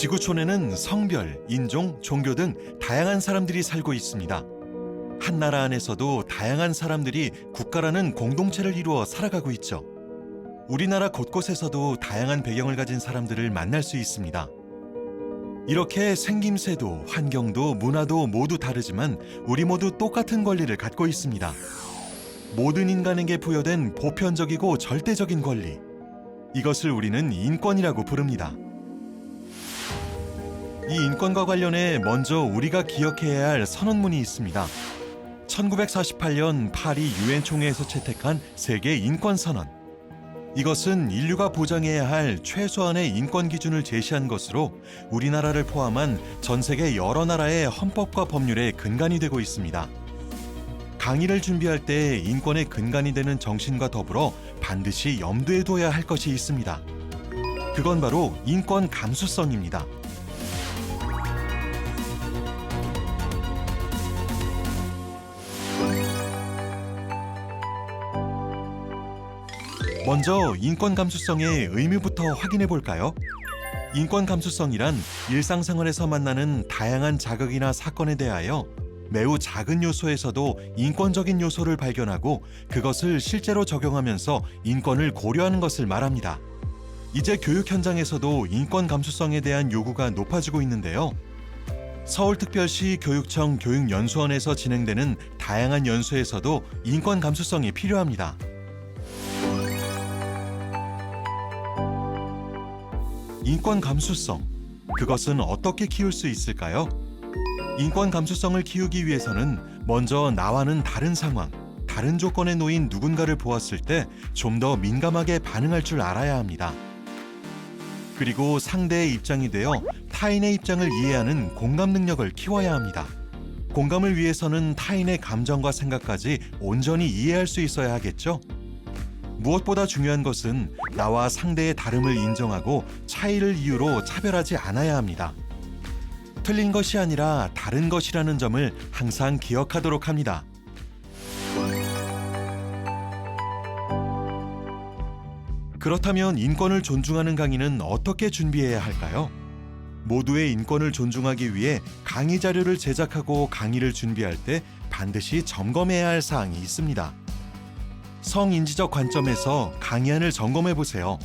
지구촌에는 성별, 인종, 종교 등 다양한 사람들이 살고 있습니다. 한 나라 안에서도 다양한 사람들이 국가라는 공동체를 이루어 살아가고 있죠. 우리나라 곳곳에서도 다양한 배경을 가진 사람들을 만날 수 있습니다. 이렇게 생김새도 환경도 문화도 모두 다르지만 우리 모두 똑같은 권리를 갖고 있습니다. 모든 인간에게 부여된 보편적이고 절대적인 권리. 이것을 우리는 인권이라고 부릅니다. 이 인권과 관련해 먼저 우리가 기억해야 할 선언문이 있습니다. 1948년 파리 유엔 총회에서 채택한 세계 인권 선언. 이것은 인류가 보장해야 할 최소한의 인권 기준을 제시한 것으로 우리나라를 포함한 전 세계 여러 나라의 헌법과 법률의 근간이 되고 있습니다. 강의를 준비할 때 인권의 근간이 되는 정신과 더불어 반드시 염두에 둬야 할 것이 있습니다. 그건 바로 인권 감수성입니다. 먼저 인권 감수성의 의미부터 확인해 볼까요? 인권 감수성이란 일상생활에서 만나는 다양한 자극이나 사건에 대하여 매우 작은 요소에서도 인권적인 요소를 발견하고 그것을 실제로 적용하면서 인권을 고려하는 것을 말합니다. 이제 교육 현장에서도 인권 감수성에 대한 요구가 높아지고 있는데요. 서울특별시 교육청 교육연수원에서 진행되는 다양한 연수에서도 인권 감수성이 필요합니다. 인권 감수성. 그것은 어떻게 키울 수 있을까요? 인권 감수성을 키우기 위해서는 먼저 나와는 다른 상황, 다른 조건에 놓인 누군가를 보았을 때 좀 더 민감하게 반응할 줄 알아야 합니다. 그리고 상대의 입장이 되어 타인의 입장을 이해하는 공감 능력을 키워야 합니다. 공감을 위해서는 타인의 감정과 생각까지 온전히 이해할 수 있어야 하겠죠? 무엇보다 중요한 것은 나와 상대의 다름을 인정하고 차이를 이유로 차별하지 않아야 합니다. 틀린 것이 아니라 다른 것이라는 점을 항상 기억하도록 합니다. 그렇다면 인권을 존중하는 강의는 어떻게 준비해야 할까요? 모두의 인권을 존중하기 위해 강의 자료를 제작하고 강의를 준비할 때 반드시 점검해야 할 사항이 있습니다. 성인지적 관점에서 강의안을 점검해 보세요.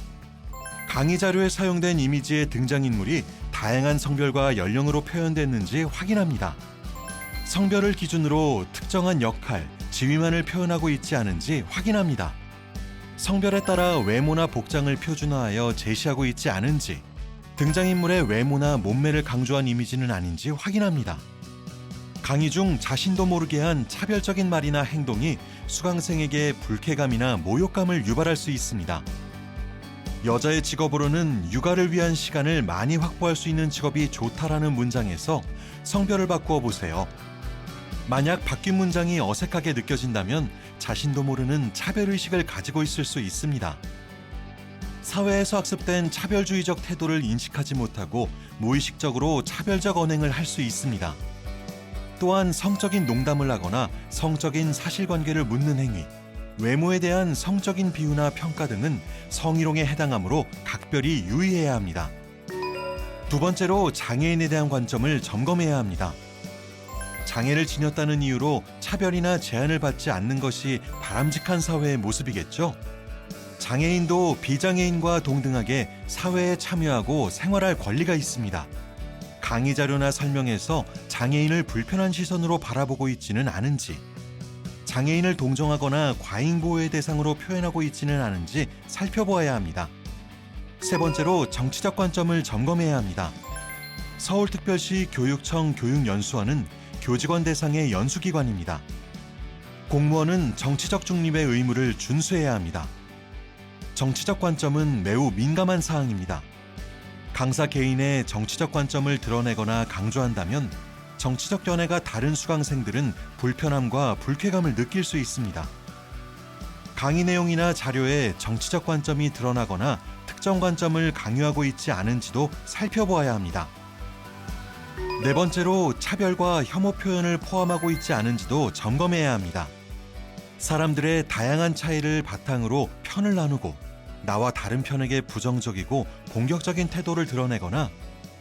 강의 자료에 사용된 이미지의 등장인물이 다양한 성별과 연령으로 표현됐는지 확인합니다. 성별을 기준으로 특정한 역할, 지위만을 표현하고 있지 않은지 확인합니다. 성별에 따라 외모나 복장을 표준화하여 제시하고 있지 않은지, 등장인물의 외모나 몸매를 강조한 이미지는 아닌지 확인합니다. 강의 중 자신도 모르게 한 차별적인 말이나 행동이 수강생에게 불쾌감이나 모욕감을 유발할 수 있습니다. 여자의 직업으로는 육아를 위한 시간을 많이 확보할 수 있는 직업이 좋다라는 문장에서 성별을 바꾸어 보세요. 만약 바뀐 문장이 어색하게 느껴진다면 자신도 모르는 차별의식을 가지고 있을 수 있습니다. 사회에서 학습된 차별주의적 태도를 인식하지 못하고 무의식적으로 차별적 언행을 할 수 있습니다. 또한 성적인 농담을 하거나 성적인 사실관계를 묻는 행위, 외모에 대한 성적인 비유나 평가 등은 성희롱에 해당하므로 각별히 유의해야 합니다. 두 번째로 장애인에 대한 관점을 점검해야 합니다. 장애를 지녔다는 이유로 차별이나 제한을 받지 않는 것이 바람직한 사회의 모습이겠죠. 장애인도 비장애인과 동등하게 사회에 참여하고 생활할 권리가 있습니다. 강의 자료나 설명에서 장애인을 불편한 시선으로 바라보고 있지는 않은지, 장애인을 동정하거나 과잉 보호의 대상으로 표현하고 있지는 않은지 살펴보아야 합니다. 세 번째로 정치적 관점을 점검해야 합니다. 서울특별시 교육청 교육연수원은 교직원 대상의 연수기관입니다. 공무원은 정치적 중립의 의무를 준수해야 합니다. 정치적 관점은 매우 민감한 사항입니다. 강사 개인의 정치적 관점을 드러내거나 강조한다면 정치적 견해가 다른 수강생들은 불편함과 불쾌감을 느낄 수 있습니다. 강의 내용이나 자료에 정치적 관점이 드러나거나 특정 관점을 강요하고 있지 않은지도 살펴보아야 합니다. 네 번째로 차별과 혐오 표현을 포함하고 있지 않은지도 점검해야 합니다. 사람들의 다양한 차이를 바탕으로 편을 나누고 나와 다른 편에게 부정적이고 공격적인 태도를 드러내거나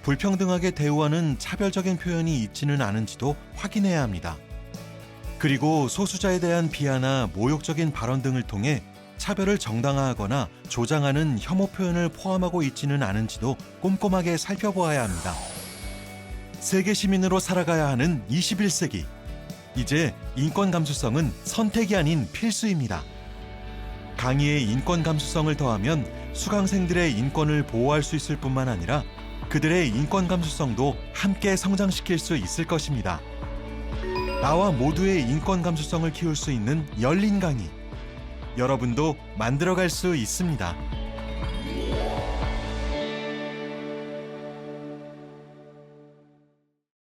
불평등하게 대우하는 차별적인 표현이 있지는 않은지도 확인해야 합니다. 그리고 소수자에 대한 비하나 모욕적인 발언 등을 통해 차별을 정당화하거나 조장하는 혐오 표현을 포함하고 있지는 않은지도 꼼꼼하게 살펴보아야 합니다. 세계 시민으로 살아가야 하는 21세기. 이제 인권 감수성은 선택이 아닌 필수입니다. 강의에 인권 감수성을 더하면 수강생들의 인권을 보호할 수 있을 뿐만 아니라 그들의 인권 감수성도 함께 성장시킬 수 있을 것입니다. 나와 모두의 인권 감수성을 키울 수 있는 열린 강의. 여러분도 만들어갈 수 있습니다.